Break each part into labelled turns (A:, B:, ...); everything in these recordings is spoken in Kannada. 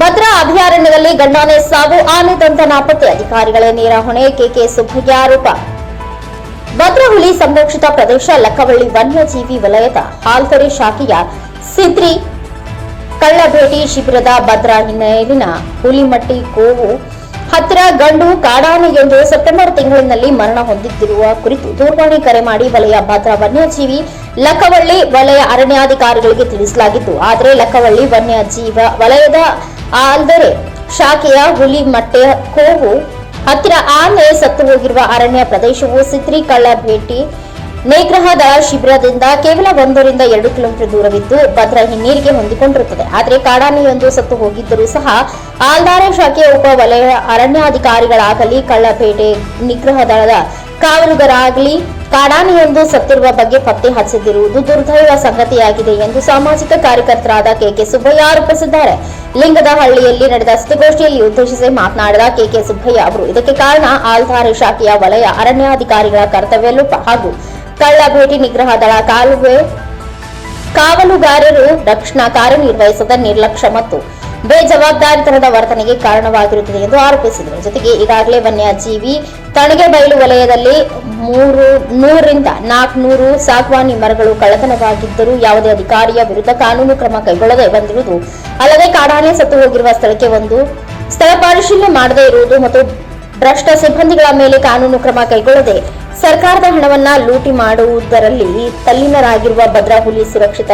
A: ಭದ್ರಾ ಅಭಯಾರಣ್ಯದಲ್ಲಿ ಗಂಡಾನೆ ಸಾವು, ಆನೆ ದಂತ ನಾಪತ್ತೆ ಅಧಿಕಾರಿಗಳ ನೇರ ಹೊಣೆ, ಕೆಕೆ ಸುಬ್ಬಯ್ಯ ಆರೋಪ. ಭದ್ರಾ ಹುಲಿ ಸಂರಕ್ಷಿತ ಪ್ರದೇಶ, ಲಕ್ಕವಳ್ಳಿ ವನ್ಯಜೀವಿ ವಲಯದ ಹಾಲ್ತರೆ ಶಾಖೆಯ ಸಿದ್ರಿ ಕಳ್ಳಭೇಟಿ ಶಿಬಿರದ ಭದ್ರಾ ಹಿನ್ನೆಲೆಯಲ್ಲಿನ ಹುಲಿಮಟ್ಟಿ ಕೋವು ಹತ್ತಿರ ಗಂಡು ಕಾಡಾನೆಯೊಂದು ಸೆಪ್ಟೆಂಬರ್ ತಿಂಗಳಿನಲ್ಲಿ ಮರಣ ಹೊಂದಿದ್ದಿರುವ ಕುರಿತು ದೂರವಾಣಿ ಕರೆ ಮಾಡಿ ವಲಯ ಭದ್ರಾ ವನ್ಯಜೀವಿ ಲಕ್ಕವಳ್ಳಿ ವಲಯ ಅರಣ್ಯಾಧಿಕಾರಿಗಳಿಗೆ ತಿಳಿಸಲಾಗಿತ್ತು. ಆದರೆ ಲಕ್ಕವಳ್ಳಿ ವನ್ಯಜೀವ ವಲಯದ ಆಲ್ದರೆ ಶಾಖೆಯ ಹುಲಿ ಮಟ್ಟೆ ಕೋವು ಹತ್ತಿರ ಆನೆ ಸತ್ತು ಹೋಗಿರುವ ಅರಣ್ಯ ಪ್ರದೇಶವು ಸಿತ್ರಿ ಕಳ್ಳ ಭೇಟಿ. ನೇಗ್ರಹದ ಶಿಬಿರದಿಂದ ಕೇವಲ ಒಂದರಿಂದ ಎರಡು ಕಿಲೋಮೀಟರ್ ದೂರವಿದ್ದು ಭದ್ರಾ ಹಿನ್ನೀರಿಗೆ ಹೊಂದಿಕೊಂಡಿರುತ್ತದೆ. ಆದರೆ ಕಾಡಾನೆಯೊಂದು ಸತ್ತು ಹೋಗಿದ್ದರೂ ಸಹ ಆಲ್ದಾರೆ ಶಾಖೆಯ ಉಪ ವಲಯ ಅರಣ್ಯಾಧಿಕಾರಿಗಳಾಗಲಿ ಕಳ್ಳಪೇಟೆ ನಿಗ್ರಹ ದಳದ ಕಾವಲುಗರಾಗಲಿ ಕಾಡಾನೆಯೊಂದು ಸತ್ತಿರುವ ಬಗ್ಗೆ ಪತ್ತೆ ಹಚ್ಚದಿರುವುದು ದುರ್ದೈವ ಸಂಗತಿಯಾಗಿದೆ ಎಂದು ಸಾಮಾಜಿಕ ಕಾರ್ಯಕರ್ತರಾದ ಕೆಕೆ ಸುಬ್ಬಯ್ಯ ಆರೋಪಿಸಿದ್ದಾರೆ. ಲಿಂಗದಹಳ್ಳಿಯಲ್ಲಿ ನಡೆದ ಸುದ್ದಿಗೋಷ್ಠಿಯಲ್ಲಿ ಉದ್ದೇಶಿಸಿ ಮಾತನಾಡಿದ ಕೆಕೆ ಸುಬ್ಬಯ್ಯ ಅವರು, ಇದಕ್ಕೆ ಕಾರಣ ಆಲ್ಧಾರೆ ಶಾಖೆಯ ವಲಯ, ಅರಣ್ಯಾಧಿಕಾರಿಗಳ ಕರ್ತವ್ಯ ಲೋಪ ಹಾಗೂ ಕಳ್ಳ ಭೇಟಿ ನಿಗ್ರಹ ದಳ ಕಾಲುವೆ ಕಾವಲುಗಾರರು ರಕ್ಷಣಾ ಕಾರ್ಯನಿರ್ವಹಿಸದ ನಿರ್ಲಕ್ಷ್ಯ ಮತ್ತು ಬೇಜವಾಬ್ದಾರಿತನದ ವರ್ತನೆಗೆ ಕಾರಣವಾಗಿರುತ್ತದೆ ಎಂದು ಆರೋಪಿಸಿದರು. ಜೊತೆಗೆ ಈಗಾಗಲೇ ವನ್ಯಜೀವಿ ತಣಿಗೆಬೈಲು ವಲಯದಲ್ಲಿ ಮೂರು, ನೂರರಿಂದ ನಾಲ್ಕುನೂರು ಸಾಗ್ವಾನಿ ಮರಗಳು ಕಳ್ಳತನವಾಗಿದ್ದರೂ ಯಾವುದೇ ಅಧಿಕಾರಿಯ ವಿರುದ್ಧ ಕಾನೂನು ಕ್ರಮ ಕೈಗೊಳ್ಳದೆ ಬಂದಿರುವುದು ಅಲ್ಲದೆ ಕಾಡಾನೆ ಸತ್ತು ಹೋಗಿರುವ ಸ್ಥಳಕ್ಕೆ ಒಂದು ಸ್ಥಳ ಪರಿಶೀಲನೆ ಮಾಡದೇ ಇರುವುದು ಮತ್ತು ಭ್ರಷ್ಟ ಸಿಬ್ಬಂದಿಗಳ ಮೇಲೆ ಕಾನೂನು ಕ್ರಮ ಕೈಗೊಳ್ಳದೆ ಸರ್ಕಾರದ ಹಣವನ್ನ ಲೂಟಿ ಮಾಡುವುದರಲ್ಲಿ ತಲ್ಲೀನರಾಗಿರುವ ಭದ್ರಾ ಹುಲಿ ಸುರಕ್ಷಿತ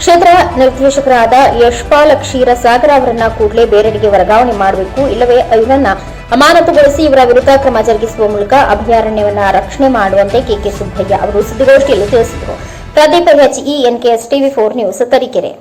A: ಕ್ಷೇತ್ರ ನಿರ್ದೇಶಕರಾದ ಯಶ್ಪಾಲ್ ಕ್ಷೀರಸಾಗರ ಅವರನ್ನ ಕೂಡಲೇ ಬೇರೆಡೆಗೆ ವರ್ಗಾವಣೆ ಮಾಡಬೇಕು, ಇಲ್ಲವೇ ಇವರನ್ನ ಅಮಾನತುಗೊಳಿಸಿ ಇವರ ವಿರುದ್ಧ ಕ್ರಮ ಜರುಗಿಸುವ ಮೂಲಕ ಅಭಯಾರಣ್ಯವನ್ನ ರಕ್ಷಣೆ ಮಾಡುವಂತೆ ಕೆಕೆ ಸುಬ್ಬಯ್ಯ ಅವರು ಸುದ್ದಿಗೋಷ್ಠಿಯಲ್ಲಿ ತಿಳಿಸಿದರು. Pradeep H E NKS TV four news Tarikere.